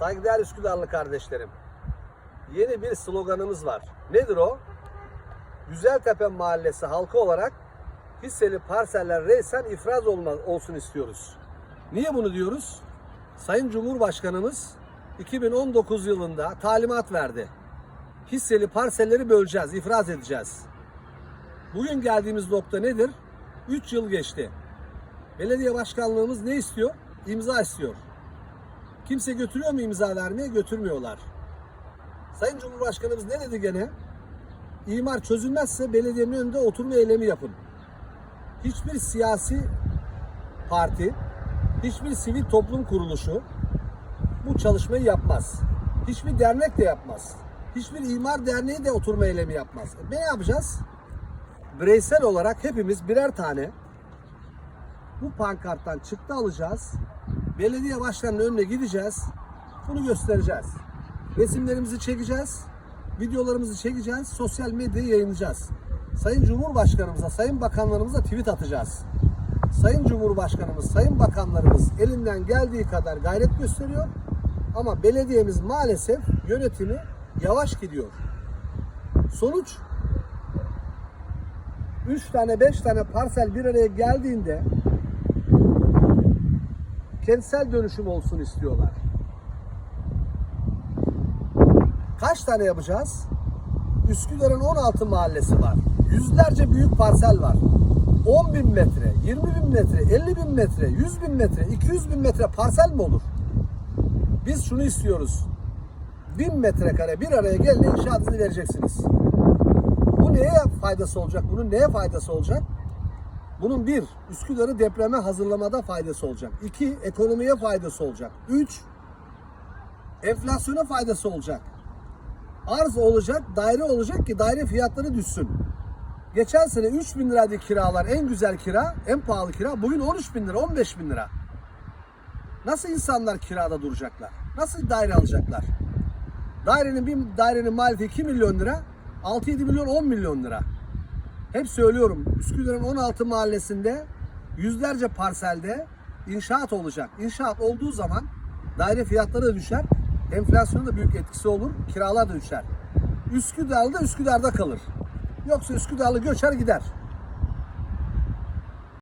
Saygıdeğer Üsküdarlı kardeşlerim. Yeni bir sloganımız var. Nedir o? Güzeltepe Mahallesi halkı olarak hisseli parseller reysen ifraz olma, olsun istiyoruz. Niye bunu diyoruz? Sayın Cumhurbaşkanımız 2019 yılında talimat verdi. Hisseli parselleri böleceğiz, ifraz edeceğiz. Bugün geldiğimiz nokta nedir? 3 yıl geçti. Belediye başkanlığımız ne istiyor? İmza istiyor. Kimse götürüyor mu imza vermeye? Götürmüyorlar. Sayın Cumhurbaşkanımız ne dedi gene? İmar çözülmezse belediyenin önünde oturma eylemi yapın. Hiçbir siyasi parti, hiçbir sivil toplum kuruluşu bu çalışmayı yapmaz. Hiçbir dernek de yapmaz. Hiçbir imar derneği de oturma eylemi yapmaz. E, ne yapacağız? Bireysel olarak hepimiz birer tane bu pankarttan çıktı alacağız. Belediye başkanının önüne gideceğiz. Bunu göstereceğiz. Resimlerimizi çekeceğiz. Videolarımızı çekeceğiz. Sosyal medyaya yayınlayacağız. Sayın Cumhurbaşkanımıza, Sayın Bakanlarımıza tweet atacağız. Sayın Cumhurbaşkanımız, Sayın Bakanlarımız elinden geldiği kadar gayret gösteriyor. Ama belediyemiz maalesef yönetimi yavaş gidiyor. Sonuç 3 tane 5 tane parsel bir araya geldiğinde kentsel dönüşüm olsun istiyorlar. Kaç tane yapacağız? Üsküdar'ın 16 mahallesi var. Yüzlerce büyük parsel var. 10 bin metre, 20 bin metre, 50 bin metre, 100 bin metre, 200 bin metre parsel mi olur? Biz şunu istiyoruz. 1000 metrekare bir araya gelin inşaatını vereceksiniz. Bu neye faydası olacak? Bunun neye faydası olacak? Bunun bir, Üsküdar'ı depreme hazırlamada faydası olacak. İki, ekonomiye faydası olacak. Üç, enflasyona faydası olacak. Arz olacak, daire olacak ki daire fiyatları düşsün. Geçen sene 3 bin liraydı kiralar, en güzel kira, en pahalı kira. Bugün 13 bin lira, 15 bin lira. Nasıl insanlar kirada duracaklar? Nasıl daire alacaklar? Dairenin bir dairenin maliyeti 2 milyon lira, 6-7 milyon 10 milyon lira. Hep söylüyorum Üsküdar'ın 16 mahallesinde yüzlerce parselde inşaat olacak. İnşaat olduğu zaman daire fiyatları da düşer. Enflasyonun da büyük etkisi olur. Kiralar da düşer. Üsküdar'da Üsküdar'da kalır. Yoksa Üsküdar'lı göçer gider.